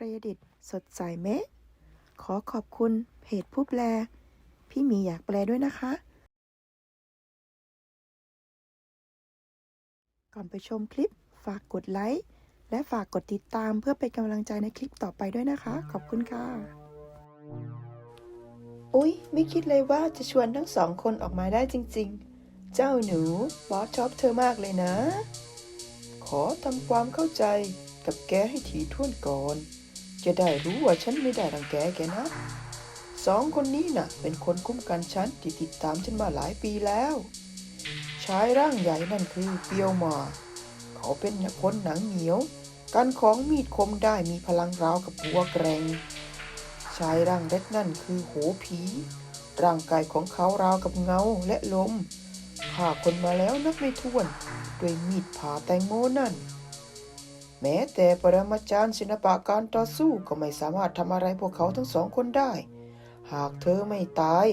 ปรดิษฐ์สดใสเมะ ขอขอบคุณเพจผู้แปล พี่หมีอยากแปลด้วยนะคะ ก่อนไปชมคลิปฝากกดไลค์ และฝากกดติดตามเพื่อเป็นกำลังใจในคลิปต่อไปด้วยนะคะ ขอบคุณค่ะ อุ๊ย ไม่คิดเลยว่าจะชวนทั้งสองคนออกมาได้จริง ๆ เจ้าหนูบอสชอบเธอมากเลยนะ ขอทำความเข้าใจกับแกให้ถี่ถ้วนก่อน จะได้รู้ว่าฉันไม่ได้รังแกแกนะสองคนนี้น่ะ เป็นคนคุ้มกันฉันที่ติดตามฉันมาหลายปีแล้ว ชายร่างใหญ่นั่นคือเปียวหมา เขาเป็นคนหนังเหนียว การของมีดคมได้มีพลังราวกับหัวแกรง ชายร่างเล็กนั่นคือโหผี ร่างกายของเขาราวกับเงาและลมฆ่าคนมาแล้วนับไม่ถ้วน ด้วยมีดผ่าแตงโมนั่น แม้แต่ปรมาจารย์ศิลปะการต่อสู้ก็ไม่สามารถทำอะไรพวกเขาทั้งสองคนได้ หากเธอไม่ตาย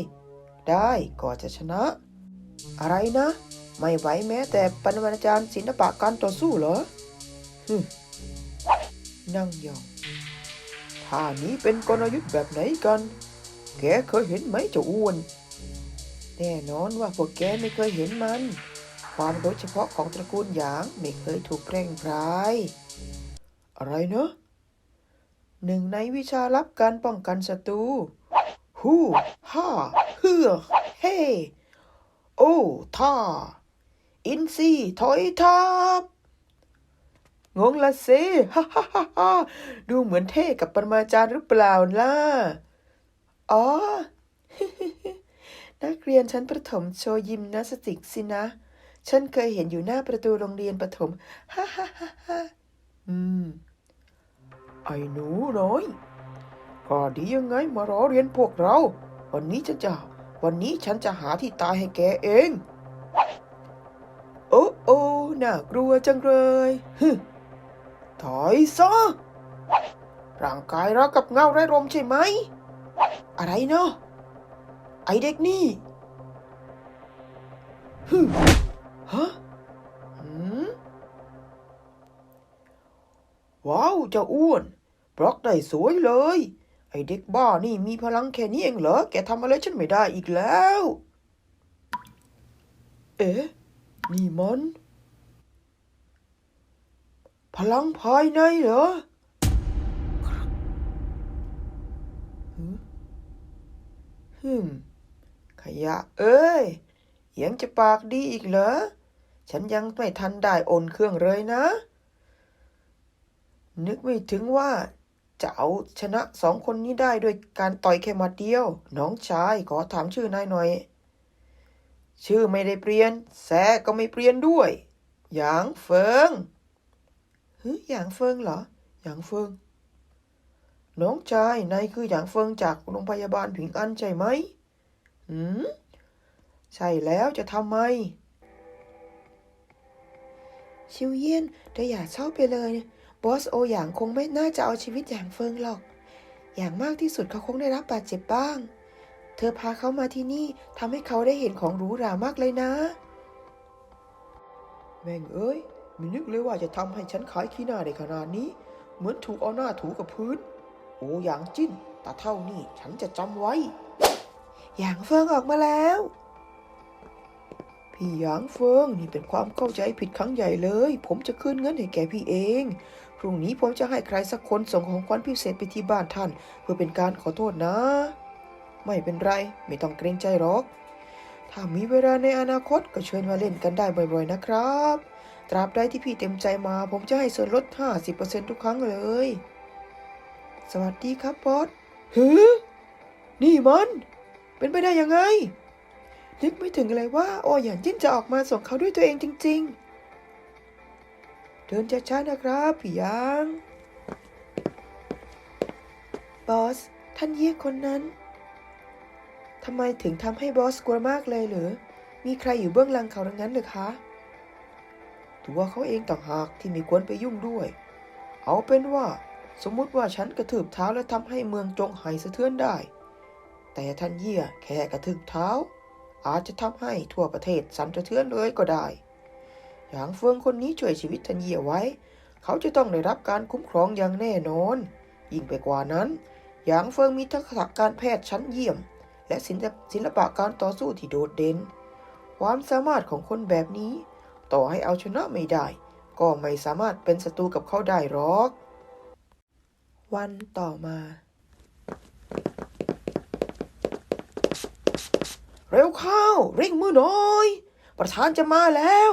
ได้ก็จะชนะ อะไรนะ ไม่ไหวแม้แต่ปรมาจารย์ศิลปะการต่อสู้เหรอฮึนั่งยองท่านี้เป็นกลยุทธ์แบบไหนกัน แกเคยเห็นไหมเจ้าอ้วน แน่นอนว่าพวกแกไม่เคยเห็นมัน ความโดยเฉพาะของตระกูลหยางไม่เคยถูกแพร่งพราย อะไรเนอะหนึ่งในวิชาลับการป้องกันศัตรูฮู้ฮ่าเฮือเฮโอ้ท่าอินซีถอยทับงงละสิฮ่าฮ่าฮ่าฮ่าดูเหมือนเท่กับปรมาจารย์หรือเปล่าล่ะ อ๋อ นักเรียนชั้นประถมโชว์ยิมนาสติกสินะ ฉันเคยเห็นอยู่หน้าประตูโรงเรียนประถม ฮ่าฮ่าฮ่า อืม ไอ้หนูน้อยก็ดียังไงมารอเรียนพวกเรา วันนี้ฉันจะวันนี้ฉันจะหาที่ตายให้แกเอง โอ้โอ้น่ากลัวจังเลยฮึถอยซะร่างกายรากับเงาไร้ลมใช่ไหม อะไรเนาะไอเด็กนี่ฮึ จ้าอ้วน บล็อกได้สวยเลย ไอเด็กบ้านี่มีพลังแค่นี้เองเหรอ แกทำอะไรฉันไม่ได้อีกแล้ว เอ๊ะ นี่มัน พลังภายในเหรอหืมฮึมขยะ เอ้ย ยังจะปากดีอีกเหรอ ฉันยังไม่ทันได้โอนเครื่องเลยนะ นึกไม่ถึงว่าจะเอาชนะสองคนนี้ได้ด้วยการต่อยแค่หมัดเดียว น้องชายขอถามชื่อนายหน่อย ชื่อไม่ได้เปลี่ยน แซก็ไม่เปลี่ยนด้วย หยางเฟิงเฮ้ยหยางเฟิงเหรอ หยางเฟิง น้องชายนายคือหยางเฟิงจากโรงพยาบาลผิงอันใช่ไหมหืมใช่แล้วจะทำไม ชิวเยียนเธออย่าเศร้าไปเลย บอสโออย่างคงไม่น่าจะเอาชีวิตอย่างเฟิงหรอก อย่างมากที่สุดเขาคงได้รับบาดเจ็บบ้าง เธอพาเขามาที่นี่ทำให้เขาได้เห็นของหรูหรามากเลยนะ แม่งเอ้ยไม่นึกเลยว่าจะทำให้ฉันขายขี้หน้าได้ขนาดนี้ เหมือนถูกเอาหน้าถูกับพื้น โอ้อย่างจิ้นแต่เท่านี้ฉันจะจำไว้อย่างเฟิงออกมาแล้ว พี่หยางเฟิงนี่เป็นความเข้าใจผิดครั้งใหญ่เลย ผมจะคืนเงินให้แกพี่เอง พรุ่งนี้ผมจะให้ใครสักคนส่งของขวัญพิเศษไปที่บ้านท่าน เพื่อเป็นการขอโทษนะ ไม่เป็นไร ไม่ต้องเกรงใจหรอก ถ้ามีเวลาในอนาคตก็เชิญมาเล่นกันได้บ่อยๆนะครับ ตราบใดที่พี่เต็มใจมา ผมจะให้ส่วนลด 50%ทุกครั้งเลย สวัสดีครับบอสหือนี่มัน เป็นไปได้ยังไงนึกไม่ถึงเลยว่าโอหยานจิ้นจะออกมาส่งเขาด้วยตัวเองจริง ๆ เดินช้าๆนะครับพี่ยาง บอส ท่านเยี่ยคนนั้น ทำไมถึงทำให้บอสกลัวมากเลยหรือ มีใครอยู่เบื้องหลังเขาดังนั้นหรือคะ ตัวเขาเองต่างหากที่ไม่ควรไปยุ่งด้วย เอาเป็นว่า สมมุติว่าฉันกระทืบเท้าและทำให้เมืองจงไหสะเทือนได้ แต่ท่านเยี่ยแค่กระทืบเท้า อาจจะทำให้ทั่วประเทศสั่นสะเทือนเลยก็ได้ อย่างเฟืองคนนี้ช่วยชีวิตท่านเยียไว้ เขาจะต้องได้รับการคุ้มครองอย่างแน่นอน ยิ่งไปกว่านั้นหยางเฟิงมีทักษะการแพทย์ชั้นเยี่ยม และศิลปศิลปะการต่อสู้ที่โดดเด่น ความสามารถของคนแบบนี้ ต่อให้เอาชนะไม่ได้ ก็ไม่สามารถเป็นศัตรูกับเขาได้หรอก วันต่อมา เร็วเข้าเร่งมือหน่อย ประธานจะมาแล้ว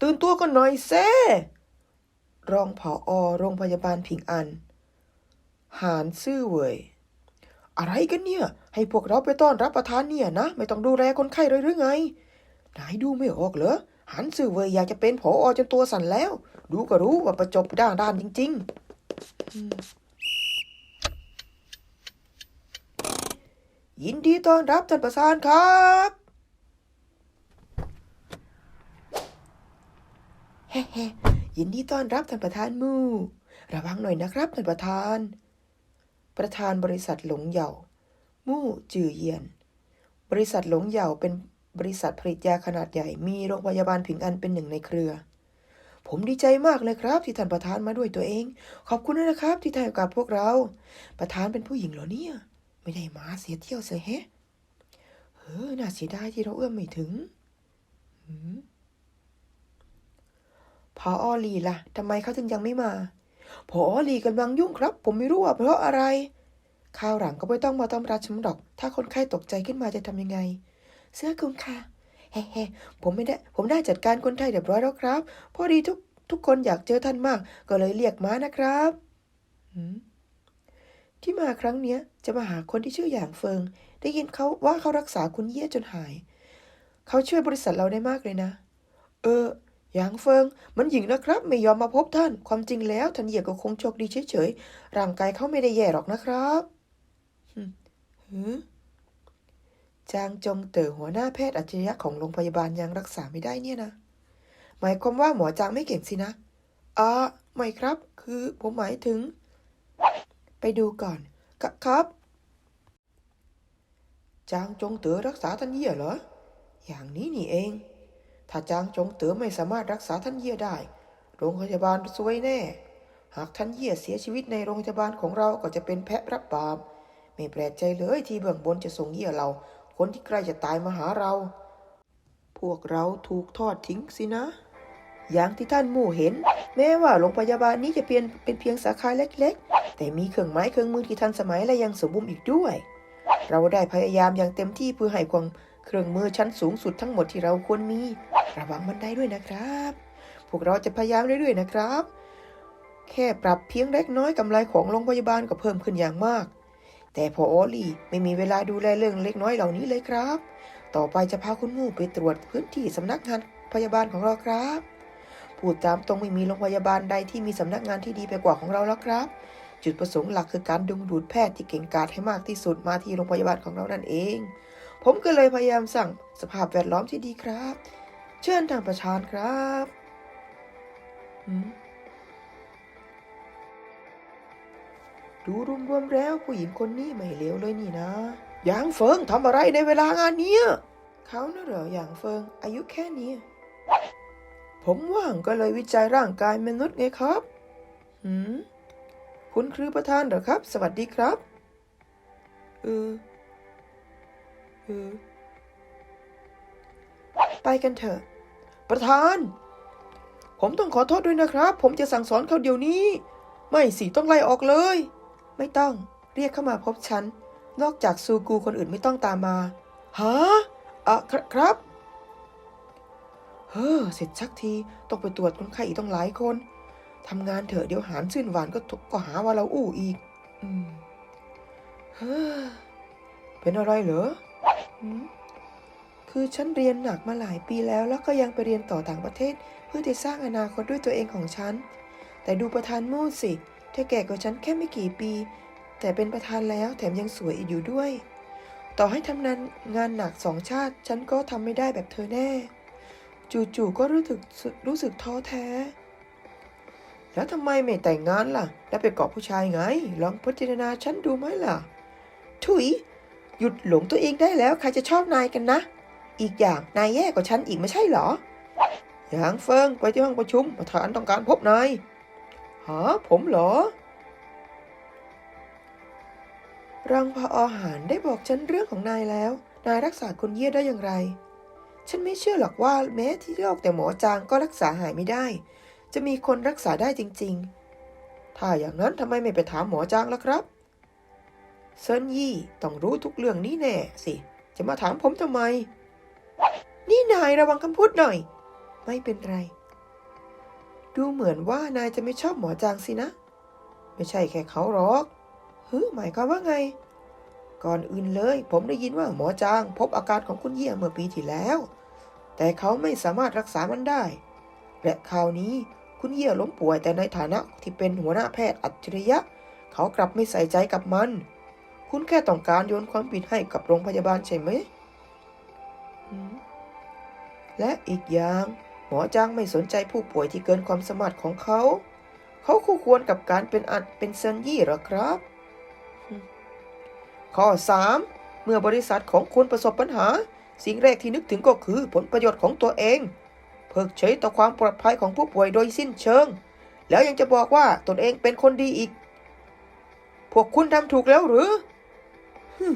ตื่นตัวกันหน่อยเซ่รองผออโรงพยาบาลผิงอัน หานซื่อเว่ยอะไรกันเนี่ย ให้พวกเราไปต้อนรับประธานเนี่ยนะ ไม่ต้องดูแลคนไข้เลยหรือไง นายดูไม่ออกเหรอหานซื่อเว่ยอยากจะเป็นผออจนตัวสั่นแล้ว ดูก็รู้ว่าประจบด้านด้านจริง ๆ ยินดีต้อนรับท่านประธานครับ เฮ้เฮ้ยินดีต้อนรับท่านประธานมู่ระวังหน่อยนะครับท่านประธาน ประธานบริษัทหลงเหย่ามู่จือเยียน บริษัทหลงเหย่าเป็นบริษัทผลิตยาขนาดใหญ่ มีโรงพยาบาลผิงอันเป็นหนึ่งในเครือ ผมดีใจมากเลยครับ ที่ท่านประธานมาด้วยตัวเอง ขอบคุณนะครับ ที่ให้โอกาสพวกเรา ประธานเป็นผู้หญิงเหรอเนี่ย ไม่ได้มาเสียเที่ยวเสียแฮะเฮ้อน่าเสียดายที่เราเอื้อมไม่ถึงหืม พออลีล่ะทำไมเขาถึงยังไม่มาพออลีกำลังยุ่งครับ ผมไม่รู้ว่าเพราะอะไรคราวหลังก็ไม่ต้องมาต้อนรับฉันหรอก ถ้าคนไข้ตกใจขึ้นมาจะทำยังไง เสื้อคุณค่ะเฮ้เฮผมไม่ได้ ผมได้จัดการคนไข้เรียบร้อยแล้วครับ พอดีทุกทุกคนอยากเจอท่านมาก ก็เลยเรียกมานะครับที่มาครั้งเนี้ยจะมาหาคนที่ชื่อหยางเฟิง ได้ยินเขาว่าเขารักษาคุณเย่จนหาย เขาช่วยบริษัทเราได้มากเลยนะ เออ หยางเฟิงมันหญิงนะครับ ไม่ยอมมาพบท่าน ความจริงแล้วท่านเหยียก็คงโชคดีเฉยๆร่างกายเขาไม่ได้แย่หรอกนะครับหึหือจางจงเต๋อหัวหน้าแพทย์อัจฉริยะของโรงพยาบาลยังรักษาไม่ได้เนี่ยนะ หมายความว่าหมอจางไม่เก่งสินะอ่าไม่ครับ คือผมหมายถึง ไปดูก่อนกครับ จางจงเต๋อรักษาท่านเยี่ยเหรอ อย่างนี้นี่เอง ถ้าจางจงเต๋อไม่สามารถรักษาท่านเยี่ยได้ โรงพยาบาลซวยแน่ หากท่านเยี่ยเสียชีวิตในโรงพยาบาลของเราก็จะเป็นแพะรับบาปไม่แปลกใจเลยที่เบื้องบนจะส่งเยี่ยเรา คนที่ใกล้จะตายมาหาเรา พวกเราถูกทอดทิ้งสินะ อย่างที่ท่านมู่เห็น แม้ว่าโรงพยาบาลนี้จะเพียงเป็นเพียงสาขาเล็ก ๆ แต่มีเครื่องไม้เครื่องมือที่ทันสมัยและยังสมบูรณ์อีกด้วย เราได้พยายามอย่างเต็มที่เพื่อให้ความ เครื่องมือชั้นสูงสุดทั้งหมดที่เราควรมี ระวังมันได้ด้วยนะครับ พวกเราจะพยายามเรื่อยๆนะครับ แค่ปรับเพียงเล็กน้อยกำไรของโรงพยาบาลก็เพิ่มขึ้นอย่างมาก แต่พออลี่ไม่มีเวลาดูแลเรื่องเล็กน้อยเหล่านี้เลยครับ ต่อไปจะพาคุณมู่ไปตรวจพื้นที่สำนักงานพยาบาลของเราครับพูดตามตรงไม่มีโรงพยาบาลใดที่มีสำนักงานที่ดีไปกว่าของเราแล้วครับ จุดประสงค์หลักคือการดึงดูดแพทย์ที่เก่งกาจให้มากที่สุดมาที่โรงพยาบาลของเรานั่นเอง ผมก็เลยพยายามสั่งสภาพแวดล้อมที่ดีครับ เชิญทางประธานครับดูรวมๆแล้วผู้หญิงคนนี้ไม่เลวเลยนี่นะ หยางเฟิงทำอะไรในเวลางานเนี้ยเขาน่ะเหรอหยางเฟิง อายุแค่นี้ ผมว่างก็เลยวิจัยร่างกายมนุษย์ไงครับหืมคุณคือประธานเหรอครับ สวัสดีครับ เออ ไปกันเถอะ ประธาน ผมต้องขอโทษด้วยนะครับ ผมจะสั่งสอนเขาเดี๋ยวนี้ ไม่สิต้องไล่ออกเลย ไม่ต้อง เรียกเข้ามาพบฉัน นอกจากซูกูคนอื่นไม่ต้องตามมา ฮะอะครับครับ เฮ้อ เสร็จชักที ต้องไปตรวจคนไข้อีกต้องหลายคนทำงานเถอะเดี๋ยวหานซื่นหวานก็กก็หาว่าเราอู้อีก อืม เฮ้อ เป็นอะไรเหรอ คือฉันเรียนหนักมาหลายปีแล้ว แล้วก็ยังไปเรียนต่อต่างประเทศ เพื่อจะสร้างอนาคตด้วยตัวเองของฉัน แต่ดูประธานมูดสิ เธอแก่กว่าฉันแค่ไม่กี่ปี แต่เป็นประธานแล้วแถมยังสวยอีกอยู่ด้วย ต่อให้ทำงานงานหนักสองชาติ ฉันก็ทำไม่ได้แบบเธอแน่ จู่ๆก็รู้สึกรู้สึกท้อแท้ แล้วทำไมไม่แต่งงานล่ะ แล้วไปเกาะผู้ชายไง ลองพิจารณาฉันดูไหมล่ะ ถุย หยุดหลงตัวเองได้แล้วใครจะชอบนายกันนะ อีกอย่างนายแย่กว่าฉันอีกไม่ใช่เหรออย่างเฟิงไปที่ห้องประชุมประธานต้องการพบนายหาผมเหรอรองพออหารได้บอกฉันเรื่องของนายแล้ว นายรักษาคนเยี่ยได้อย่างไร ฉันไม่เชื่อหรอกว่าแม้ที่โรคแต่หมอจางก็รักษาหายไม่ได้ จะมีคนรักษาได้จริง ๆ ถ้าอย่างนั้นทำไมไม่ไปถามหมอจางล่ะครับ เซินยี่ต้องรู้ทุกเรื่องนี้แน่สิ จะมาถามผมทำไม นี่นายระวังคำพูดหน่อย ไม่เป็นไร ดูเหมือนว่านายจะไม่ชอบหมอจางสินะ ไม่ใช่แค่เขาหรอกฮึหมายความว่าไง ก่อนอื่นเลย ผมได้ยินว่าหมอจางพบอาการของคุณเยี่ยเมื่อปีที่แล้ว แต่เขาไม่สามารถรักษามันได้ และคราวนี้คุณเยี่ยล้มป่วยแต่ในฐานะที่เป็นหัวหน้าแพทย์อัจฉริยะ เขากลับไม่ใส่ใจกับมัน คุณแค่ต้องการโยนความผิดให้กับโรงพยาบาลใช่ไหม และอีกอย่าง หมอจางไม่สนใจผู้ป่วยที่เกินความสามารถของเขา เขาคู่ควรกับการเป็นอัดเป็นเซนยี่หรอครับ ข้อ 3. เมื่อบริษัทของคุณประสบปัญหา สิ่งแรกที่นึกถึงก็คือผลประโยชน์ของตัวเอง เพิกเฉยต่อความปลอดภัยของผู้ป่วยโดยสิ้นเชิง แล้วยังจะบอกว่าตนเองเป็นคนดีอีก พวกคุณทำถูกแล้วหรือ ฮึม